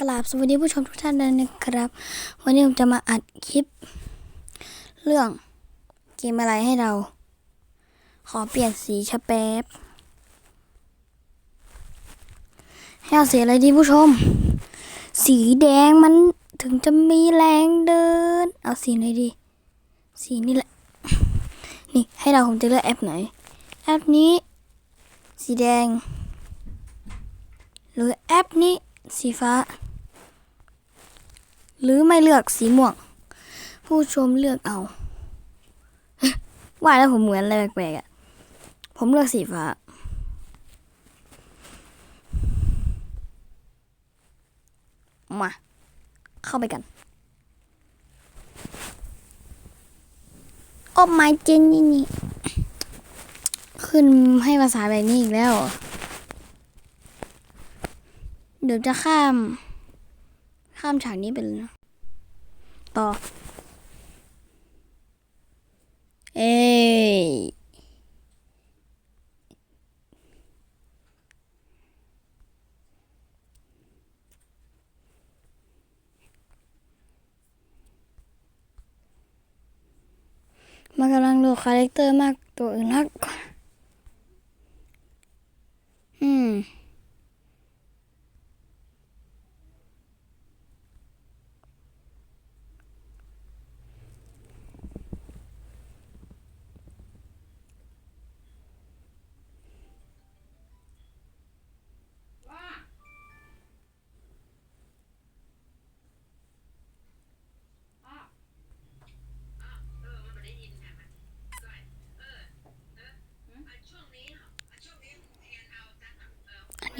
กราบสวัสดีผู้ชมทุกท่านเลยนะครับ วันนี้ผมจะมาอัดคลิป เรื่องเกมอะไรให้เรา ขอเปลี่ยนสีชะแป๊บให้เอาสีอะไรดีผู้ชม สีแดงมันถึงจะมีแรงเดิน เอาสีไหนดี สีนี่แหละ นี่ให้เราผมจะเลือกแอปไหน แอปนี้ สีแดง หรือแอปนี้สีฟ้า หรือไม่เลือกสีม่วง ผู้ชมเลือกเอา ว่าแล้วผมเหมือนอะไรแปลกๆอะ ผมเลือกสีฟ้า มา เข้าไปกัน โอ้ไม่เจนนี่นี่ ขึ้นให้ภาษาแบบนี้อีกแล้วเหรอเดี๋ยวจะข้าม ข้ามฉากนี้ไปเลยนะ ต่อ เอ้ยมันกำลังดูคาแรคเตอร์มากตัวอื่นนักอื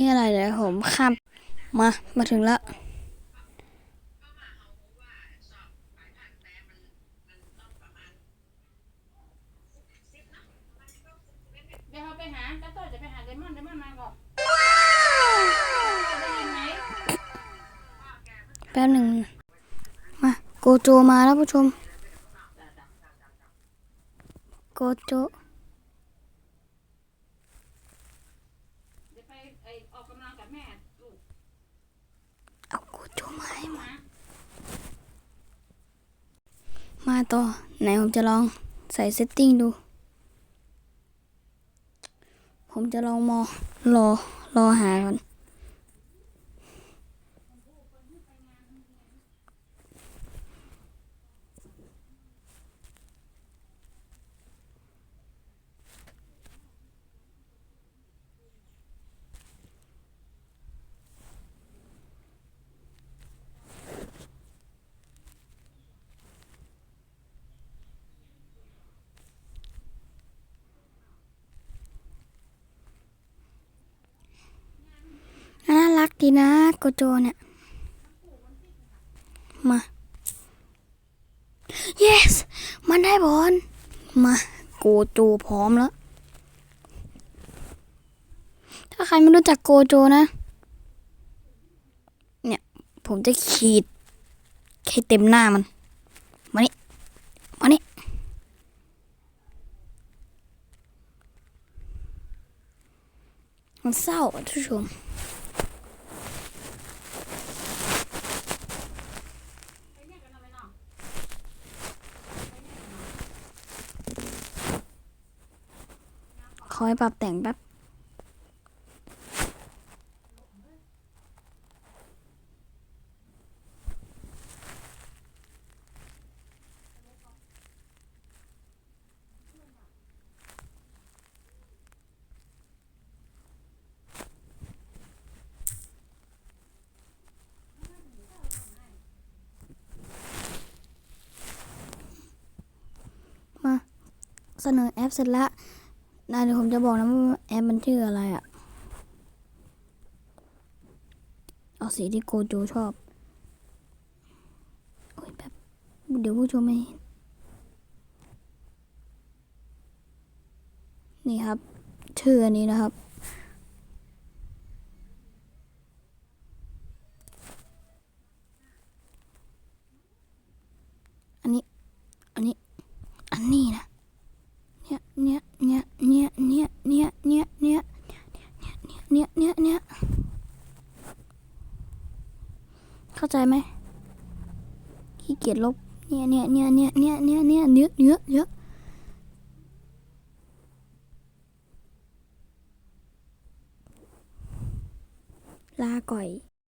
นนี้อะไรเดี๋ยวผมข้ามมา มาถึงแล้วเดี๋ยวเขาไปหาก็ต่อจะไปหาไดมอนด์ไดมอนด์มาก่อนได้ยินไหมแป๊บหนึ่งมาโกโจมาแล้วผู้ชมโกโจ เดี๋ยวไปไอออกกำลังกับแม่ลูก เอา มาให้มา มาต่อ ไหนผมจะลองใส่เซตติ้งดู ผมจะลองมอรอรอหาก่อน น่า รักดีนะโกโจเนี่ยมา yes มันได้บอลมาโกโจพร้อมแล้ว ถ้าใครไม่รู้จักโกโจนะ เนี่ย ผมจะขีดให้เต็มหน้ามัน มานี่ มานี่มันเศร้าทุกชม ไปเนี่ยกันเอาไปเนาะ ข อให้ปรับแต่งแป๊บมาเสนอแอปเสร็จแล้ว นะเดี๋ยวผมจะบอกนะว่าแอปมันชื่ออะไรอะ่ะ เอาสีที่โกโจชอบ โอ้ยแบบเดี๋ยวผู้ชมไม่เห็นนี่ครับ ชื่ออันนี้นะครับ ไหมขี้เกียจลบ เนี่ยเนี่ยเนี่ยเนี่ยเนี่ยเนี่ยเนี่ยเนื้อเนื้อเนื้อลาก่อย